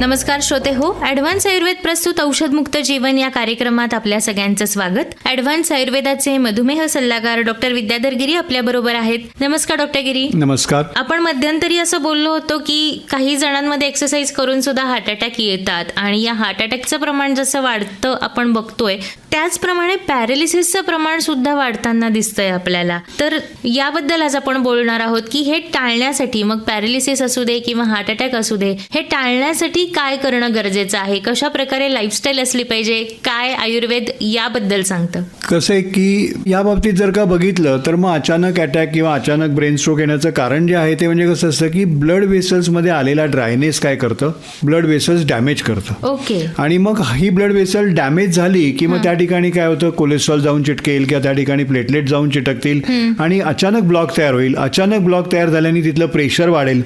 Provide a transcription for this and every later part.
नमस्कार श्रोते हो. ॲडव्हान्स आयुर्वेद प्रस्तुत औषधमुक्त जीवन या कार्यक्रमात आपल्या सगळ्यांचं स्वागत. ॲडव्हान्स आयुर्वेदाचे मधुमेह सल्लागार डॉक्टर विद्याधर गिरी आपल्या बरोबर आहेत. नमस्कार डॉक्टर गिरी. नमस्कार. आपण मध्यंतरी असं बोललो होतो की काही जणांमध्ये एक्सरसाइज करून सुद्धा हार्ट अटॅक येतात आणि या हार्ट अटॅकचं प्रमाण जसं वाढतं आपण बघतोय त्याचप्रमाणे पॅरालिसिसचं प्रमाण सुद्धा वाढताना दिसतंय आपल्याला. तर याबद्दल आज आपण बोलणार आहोत की हे टाळण्यासाठी मग पॅरालिसिस असू दे किंवा हार्ट अटॅक असू दे हे टाळण्यासाठी काय करणं गरजेचं आहे? कशा प्रकारे लाईफस्टाईल असली पाहिजे? काय आयुर्वेद याबद्दल सांगतं? कसं आहे की या बाबतीत जर का बघितलं तर मग अचानक अटॅक किंवा अचानक ब्रेन स्ट्रोक येण्याचं कारण जे आहे ते म्हणजे कसं असतं की ब्लड वेसल्समध्ये आलेला ड्रायनेस काय करतं? ब्लड वेसल्स डॅमेज करतं. ओके. आणि मग ही ब्लड वेसल डॅमेज झाली की मग त्या ठिकाणी काय होतं? कोलेस्ट्रॉल जाऊन चिटकेल किंवा त्या ठिकाणी प्लेटलेट जाऊन चिटकतील. आणि अचानक ब्लॉक तयार होईल. अचानक ब्लॉक तयार झाल्याने तिथलं प्रेशर वाढेल.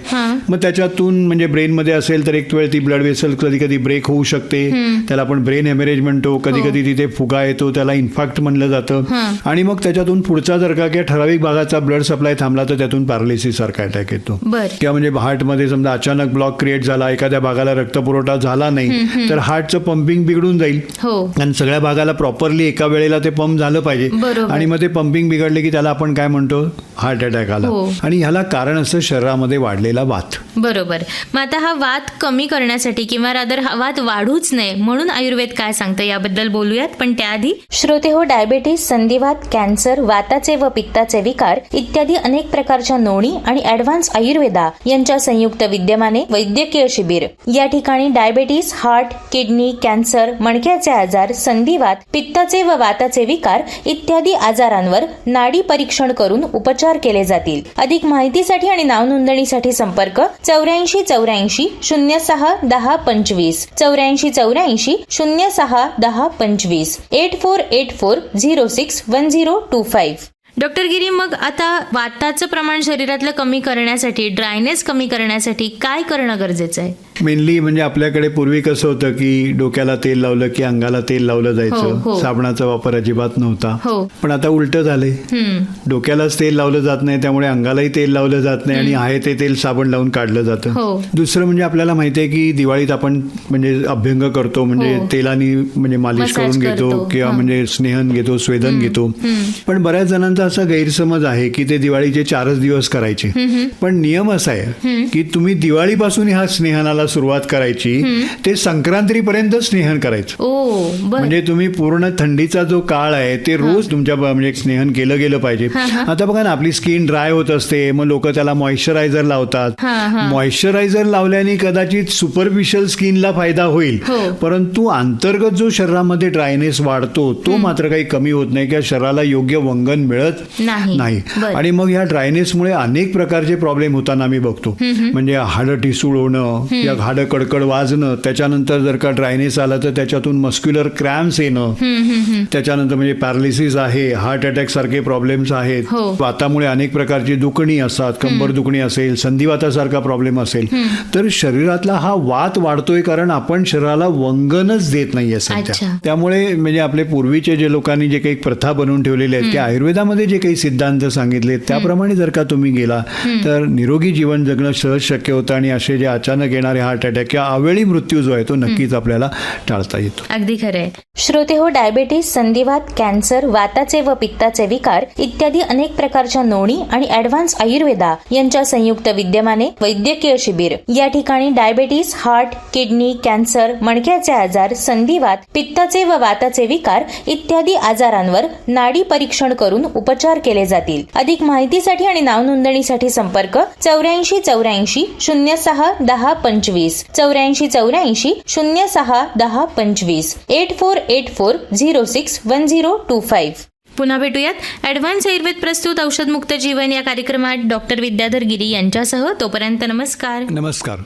मग त्याच्यातून म्हणजे ब्रेनमध्ये असेल तर एक वेळ ती ब्लड वेसल कधी कधी ब्रेक होऊ शकते. त्याला आपण ब्रेन हेमेरेज म्हणतो. कधी कधी तिथे फुगा येतो त्याला इन्फॅक्ट म्हणलं जातं. हां. आणि मग त्याच्यातून पुढचा जर का किंवा ठराविक भागाचा ब्लड सप्लाय थांबला तर त्यातून पॅरालिसिस सारखा अटॅक येतो. किंवा म्हणजे हार्टमध्ये समजा अचानक ब्लॉक क्रिएट झाला एखाद्या भागाला रक्तपुरवठा झाला नाही तर हार्टचं पंपिंग बिघडून जाईल. हो. आणि सगळ्या भागाला प्रॉपरली एका वेळेला ते पंप झालं पाहिजे. आणि मग ते पंपिंग बिघडले की त्याला आपण काय म्हणतो? हार्ट अटॅक आला. हो. आणि ह्याला कारण असं शरीरामध्ये वाढलेला वात. बरोबर. मग आता हा वात कमी करण्यासाठी किंवा रादर वाद वाढूच नये म्हणून आयुर्वेद काय सांगतं याबद्दल बोलूयात. पण त्याआधी श्रोते हो डायबेटीस संधिवात कॅन्सर वाताचे व पित्ताचे विकार इत्यादी अनेक प्रकारच्या नोणी आणि ऍडव्हान्स आयुर्वेदा यांच्या संयुक्त विद्यमाने वैद्यकीय शिबिर. या ठिकाणी डायबेटीस हार्ट किडनी कॅन्सर मणक्याचे आजार संधिवात पित्ताचे व वाताचे विकार इत्यादी आजारांवर नाडी परीक्षण करून उपचार केले जातील. अधिक माहितीसाठी आणि नाव नोंदणीसाठी संपर्क चौऱ्याऐंशी चौऱ्याऐंशी शून्य सहा दहा पंचवीस. चौऱ्याऐंशी चौऱ्याऐंशी शून्य सहा दहा पंचवीस. Eight four eight four zero six one zero two five. Doctor Giri मग आता वाताचं प्रमाण शरीरातलं कमी करण्यासाठी ड्रायनेस कमी करण्यासाठी काय करणं गरजेचं आहे? मेनली म्हणजे आपल्याकडे पूर्वी कसं होतं की डोक्याला तेल लावलं की अंगाला तेल लावलं हो, हो. जायचं साबणाचा वापर अजिबात नव्हता. हो. पण आता उलट झालंय. डोक्यालाच तेल लावलं जात नाही त्यामुळे अंगालाही तेल लावलं जात नाही आणि आहे ते तेल साबण लावून काढलं जातं. हो. दुसरं म्हणजे आपल्याला माहिती आहे की दिवाळीत आपण म्हणजे अभ्यंग करतो म्हणजे हो. तेलानी म्हणजे मालिश करून घेतो. किंवा हा. म्हणजे स्नेहन घेतो स्वेदन घेतो. पण बऱ्याच जणांचा असा गैरसमज आहे की ते दिवाळीचे चारच दिवस करायचे. पण नियम असा आहे की तुम्ही दिवाळीपासून ह्या स्नेहनाला सुरुवात करायची ते संक्रांतीपर्यंत स्नेहन करायचं. म्हणजे तुम्ही पूर्ण थंडीचा जो काळ आहे ते रोज तुमच्या म्हणजे स्नेहन केलं गेलं पाहिजे. आता बघा ना आपली स्किन ड्राय होत असते मग लोक त्याला मॉइश्चरायझर लावतात. मॉइश्चरायझर लावल्याने कदाचित सुपरफिशियल स्किनला फायदा होईल. हो. परंतु अंतर्गत जो शरीरामध्ये ड्रायनेस वाढतो तो मात्र काही कमी होत नाही किंवा शरीराला योग्य वंगण मिळत नाही. आणि मग ह्या ड्रायनेसमुळे अनेक प्रकारचे प्रॉब्लेम होताना आम्ही बघतो. म्हणजे हाडं ठिसूळ होणं या हाडं कडकड वाजणं त्याच्यानंतर जर का ड्रायनेस आला तर त्याच्यातून मस्क्युलर क्रॅम्स येणं. त्याच्यानंतर म्हणजे पॅरालिसिस आहे हार्ट अटॅक सारखे प्रॉब्लेम्स आहेत. हो. वातामुळे अनेक प्रकारची दुखणी असतात कंबर दुखणी असेल संधिवातासारखा प्रॉब्लेम असेल. तर शरीरातला हा वात वाढतोय कारण आपण शरीराला वंगणच देत नाहीये. सध्या. त्यामुळे म्हणजे आपले पूर्वीचे जे लोकांनी जे काही प्रथा बनवून ठेवलेल्या आहेत त्या आयुर्वेदामध्ये जे काही सिद्धांत सांगितले त्याप्रमाणे जर का तुम्ही गेला तर निरोगी जीवन जगणं सहज शक्य होतं आणि असे जे अचानक येणारे हार्ट अटॅक किंवा अवेळी मृत्यू जो आहे तो नक्कीच आपल्याला टाळता येतो. अगदी खरंय. श्रोते हो डायबेटीस संधिवात कॅन्सर वाताचे व पित्ताचे विकार इत्यादी अनेक प्रकारच्या नोणी आणि ऍडव्हान्स आयुर्वेदा यांच्या संयुक्त विद्यमाने वैद्यकीय शिबिर. या ठिकाणी डायबेटीस हार्ट किडनी कॅन्सर मणक्याचे आजार संधिवात पित्ताचे व वाताचे विकार इत्यादी आजारांवर नाडी परीक्षण करून उपचार केले जातील. अधिक माहितीसाठी आणि नाव नोंदणीसाठी संपर्क चौऱ्याऐंशी चौऱ्याऐंशी शून्य सहा दहा पंचवीस. चौऱ्याऐंशी चौऱ्याऐंशी शून्य सहा दहा पंचवीस. Eight four eight four zero six one zero two five. पुन्हा भेटूयात. ॲडव्हान्स आयुर्वेद प्रस्तुत औषधमुक्त जीवन या कार्यक्रमात डॉक्टर विद्याधर गिरी यांच्यासह तोपर्यंत नमस्कार. नमस्कार.